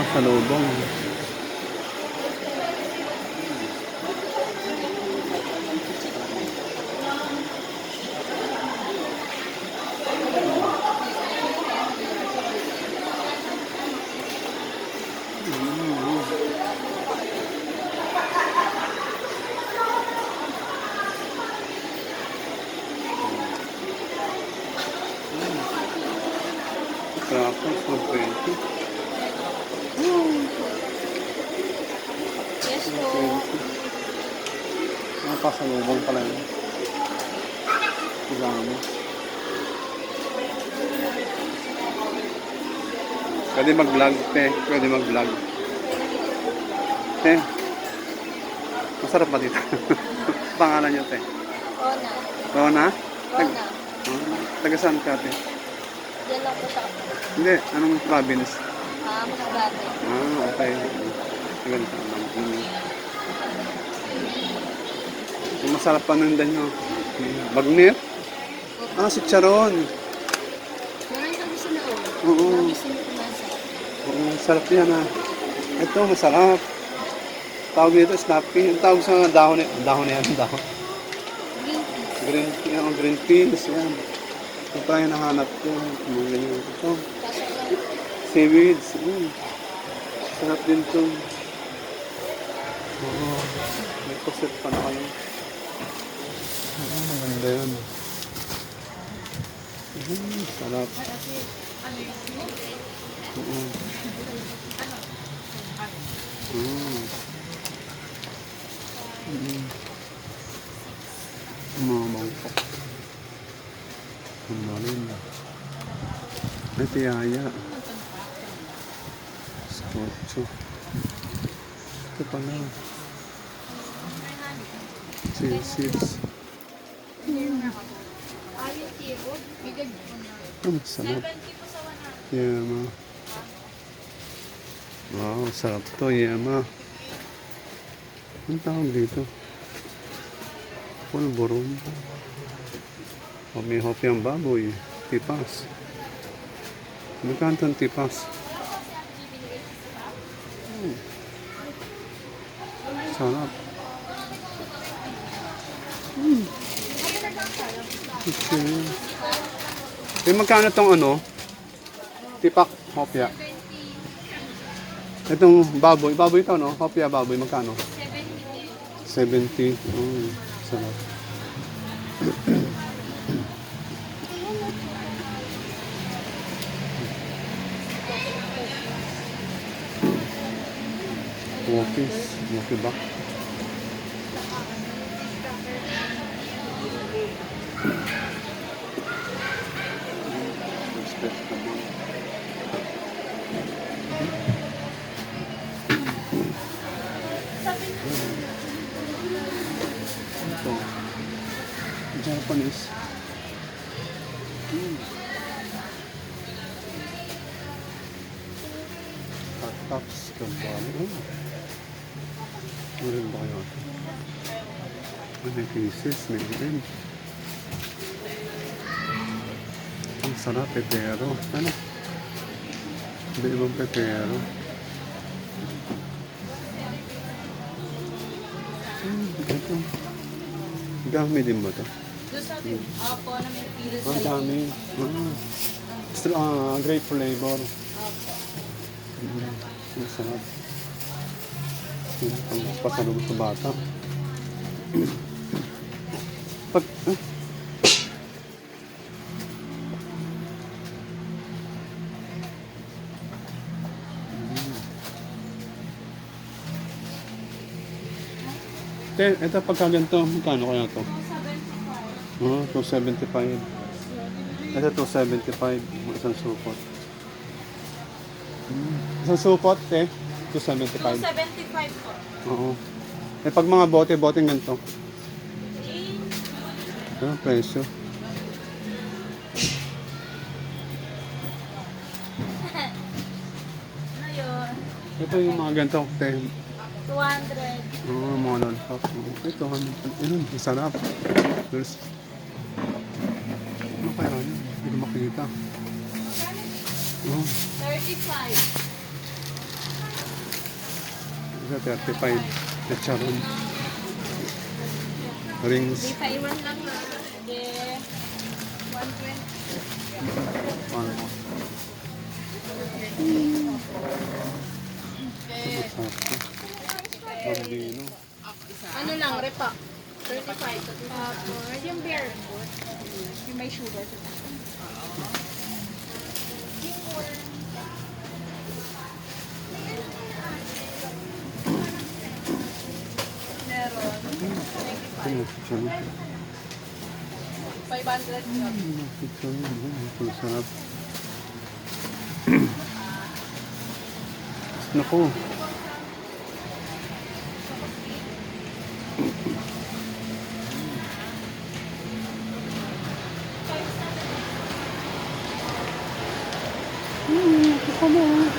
Pasalubong. Crackers, 120. Yes po. 120. Mga pasalubong pala yun. Dami. Pwede mag-vlog, te. Pwede mag-vlog. Te. Masarap ba dito? Pangalan niyo, te. Rona. Rona? Rona. taga saan ka, te? Diyan lang po sa Hindi, anong province? Ah, Masagate. Ah, okay. Ganito lang. Mm. Ang masarap pa nun din, no? Bagnet? Ah, si Charon. Meron kami sa loob. Oo. Oo, sarap yan, ah. Ito, masarap. Tawag nito, snappy. Ang tawag sa dahon, ni- dahon na yan, dahon. Green tea. Green, yan, ang green peas, yan. Ito yung nahanap ko. Mga ganyan. Ito, lang, seaweeds. Mm. Sarap din to. Oo. May kusit pa na kayo. Oo, maganda yan. Mm, sarap. Oo. Mm. Mm. Mga mangkok. Ang marin. Ay, tiyaya. Skotso. Ito pala. Sisits. Ang sarap. Yama. Wow, sarap to, yama. Ang tawag dito? Pulburon. O may hopi ang baboy. Tipas. Magkano ang tipas? Hmm. Sarap. Hmm. Okay. Eh, magkano tong ano? Tipak, hopya. Itong baboy, baboy to, no? Hopya, baboy, magkano? 70. Oh, sarap. Wokis, woki ba? Ito. Japanese. Mm. Tops kambali. Oh. Meron ba kayo ito? May pieces, may rin. Ang sarap, pepero. Ano? Hindi ibang pepero. Hmm, ito. Dami din ba ito? Atin, opo, na may pilo sa Ang dami. Ah. Still, ah, great flavor. Opo. Mm, ang sarap. Yun, Ang pasalubong sa bata. Pag. Mm. Te, ito pagka ganito, magkano kaya ito? 275. Oh, 275. Ito 275, isang supot. Mm. Isang supot, eh, 275. 275 po. Oo. Eh, pag mga bote, bote ganito. Eh, Ano presyo? ano yun? Ito yung mga ganito, te. 200. Oo, oh, mga lollipop. Ito, ano, yun, masarap. There's... Ano kaya yun? Hindi ko makita. Oh, 35. Isa 35. Lecharon. Rings. Di Taiwan lang na. Di 120. Ano? Bambino. Ano lang, repa? 35. Tapos, yung bear food. Yung may sugar. Meron. 500 yun. Mm, picture nito. Ang sarap. Naku. Mm, ako mo.